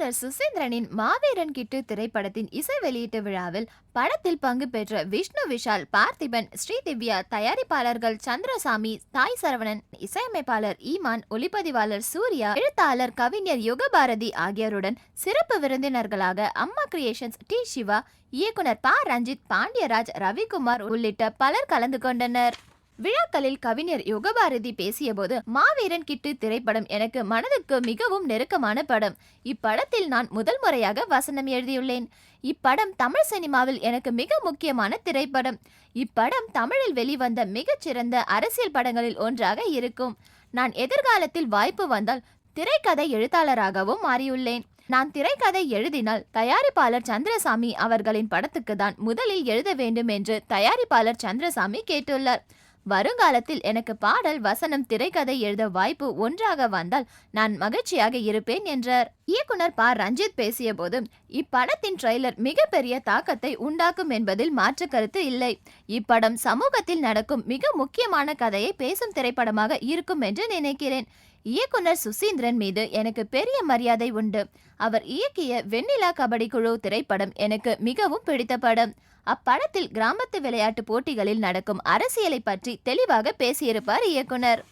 இயக்குனர் சுசேந்திரனின் மாவீரன் கிட்டு திரைப்படத்தின் இசை வெளியீட்டு விழாவில் படத்தில் பங்கு பெற்ற விஷ்ணு விஷால் பார்த்திபன் ஸ்ரீதிவ்யா தயாரிப்பாளர்கள் சந்திரசாமி தாய் சரவணன் இசையமைப்பாளர் ஈமான் ஒளிப்பதிவாளர் சூர்யா எழுத்தாளர் கவிஞர் யுகபாரதி ஆகியோருடன் சிறப்பு விருந்தினர்களாக அம்மா கிரியேஷன்ஸ் டி சிவா இயக்குனர் ப ரஞ்சித் பாண்டியராஜ் ரவிக்குமார் உள்ளிட்ட பலர் கலந்து கொண்டனர். விழாக்களில் கவிஞர் யுகபாரதி பேசியபோது மாவீரன் கிட்டு திரைப்படம் எனக்கு மனதுக்கு மிகவும் நெருக்கமான படம். இப்படத்தில் நான் முதல் முறையாக வசனம் எழுதியுள்ளேன். இப்படம் தமிழ் சினிமாவில் எனக்கு மிக முக்கியமான திரைப்படம். இப்படம் தமிழில் வெளிவந்த மிகச்சிறந்த அரசியல் படங்களில் ஒன்றாக இருக்கும். நான் எதிர்காலத்தில் வாய்ப்பு வந்தால் திரைக்கதை எழுத்தாளராகவும் மாறியுள்ளேன். நான் திரைக்கதை எழுதினால் தயாரிப்பாளர் சந்திரசாமி அவர்களின் படத்துக்கு தான் முதலில் எழுத வேண்டும் என்று தயாரிப்பாளர் சந்திரசாமி கேட்டுள்ளார். வருங்காலத்தில் எனக்கு பாடல் வசனம் திரைக்கதை எழுத வாய்ப்பு ஒன்றாக வந்தால் நான் மகிழ்ச்சியாக இருப்பேன் என்றார். இயக்குனர் ப. ரஞ்சித் பேசிய போது இப்படத்தின் ட்ரெய்லர் மிகப்பெரிய தாக்கத்தை உண்டாக்கும் என்பதில் மாற்று கருத்து இல்லை. இப்படம் சமூகத்தில் நடக்கும் மிக முக்கியமான கதையை பேசும் திரைப்படமாக இருக்கும் என்று நினைக்கிறேன். இயக்குனர் சுசீந்திரன் மீது எனக்கு பெரிய மரியாதை உண்டு. அவர் இயக்கிய வெண்ணிலா கபடி குழு திரைப்படம் எனக்கு மிகவும் பிடித்த படம். அப்படத்தில் கிராமத்து விளையாட்டு போட்டிகளில் நடக்கும் அரசியலை பற்றி தெளிவாக பேசியிருப்பார் இயக்குனர்.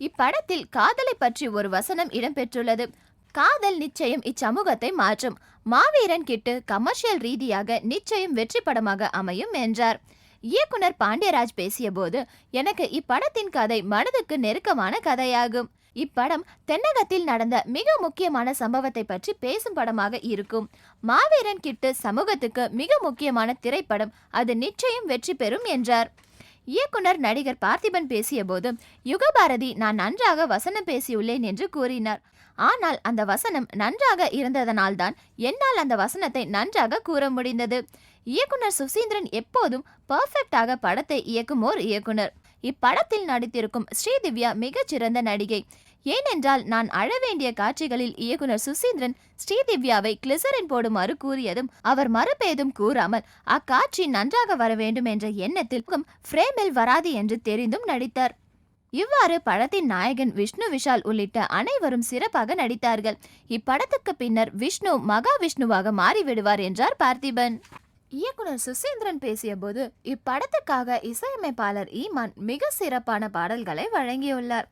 இப்படத்தில் காதலை பற்றி ஒரு வசனம் இடம்பெற்றுள்ளது. காதல் நிச்சயம் இச்சமூகத்தை மாற்றும். மாவீரன் கிட்டு கமர்ஷியல் ரீதியாக நிச்சயம் வெற்றி படமாக அமையும் என்றார். இயக்குனர் பாண்டியராஜ் பேசியபோது எனக்கு இப்படத்தின் கதை மனதுக்கு நெருக்கமான கதையாகும். இப்படம் தென்னகத்தில் நடந்த மிக முக்கியமான சம்பவத்தை பற்றி பேசும் படமாக இருக்கும். மாவீரன் கிட்டு சமூகத்துக்கு மிக முக்கியமான திரைப்படம். அது நிச்சயம் வெற்றி பெறும் என்றார். இயக்குனர் நடிகர் பார்த்திபன் பேசியபோது யுகபாரதி நான் நன்றாக வசனம் பேசியுள்ளேன் என்று கூறினார். ஆனால் அந்த வசனம் நன்றாக இருந்ததனால்தான் என்னால் அந்த வசனத்தை நன்றாக கூற முடிந்தது. இயக்குனர் சுசீந்திரன் எப்போதும் பர்ஃபெக்டாக படத்தை இயக்கும் ஓர் இயக்குனர். இப்படத்தில் நடித்திருக்கும் ஸ்ரீதிவ்யா மிகச்சிறந்த நடிகை. ஏனென்றால் நான் அழ வேண்டிய காட்சிகளில் இயக்குனர் சுசீந்திரன் ஸ்ரீதிவ்யாவை கிளிசரின் போடுமாறு கூறியதும் அவர் மறுபேதும் கூறாமல் அக்காட்சி நன்றாக வர வேண்டும் என்ற எண்ணத்திற்கும் ஃப்ரேமில் வராது என்று தெரிந்தும் நடித்தார். இவ்வாறு படத்தின் நாயகன் விஷ்ணு விஷால் உள்ளிட்ட அனைவரும் சிறப்பாக நடித்தார்கள். இப்படத்துக்கு பின்னர் விஷ்ணு மகா விஷ்ணுவாக மாறிவிடுவார் என்றார் பார்த்திபன். இயக்குனர் சுசீந்திரன் பேசியபோது இப்படத்துக்காக இசையமைப்பாளர் ஈமான் மிக சிறப்பான பாடல்களை வழங்கியுள்ளார்.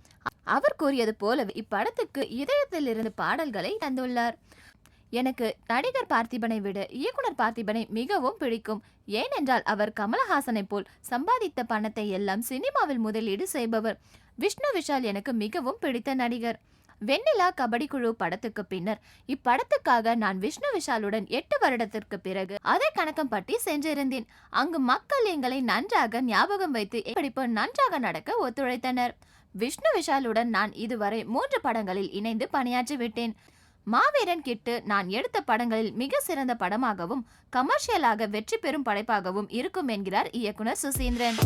அவர் கூறியது போலவே இப்படத்துக்கு இதயத்தில் இருந்து பாடல்களை தந்துள்ளார். எனக்கு நடிகர் பார்த்திபனை விட இயக்குனர் பார்த்திபனை மிகவும் பிடிக்கும். ஏனென்றால் அவர் கமலஹாசனை போல் சம்பாதித்த பணத்தை எல்லாம் சினிமாவில் முதலீடு செய்பவர். விஷ்ணு விஷால் எனக்கு மிகவும் பிடித்த நடிகர். வெண்ணிலா கபடி குழு படத்துக்கு பின்னர் இப்படத்துக்காக நான் விஷ்ணு விஷாலுடன் எட்டு வருடத்திற்கு பிறகு அதை கணக்கம் பட்டி சென்றிருந்தேன். அங்கு மக்கள் எங்களை நன்றாக ஞாபகம் வைத்து படிப்பு நன்றாக நடக்க ஒத்துழைத்தனர். விஷ்ணு விஷாலுடன் நான் இதுவரை மூன்று படங்களில் இணைந்து பணியாற்றி விட்டேன். மாவீரன் கிட்டு நான் எடுத்த படங்களில் மிக சிறந்த படமாகவும் கமர்ஷியலாக வெற்றி பெறும் படைப்பாகவும் இருக்கும் என்கிறார் இயக்குனர் சுசீந்திரன்.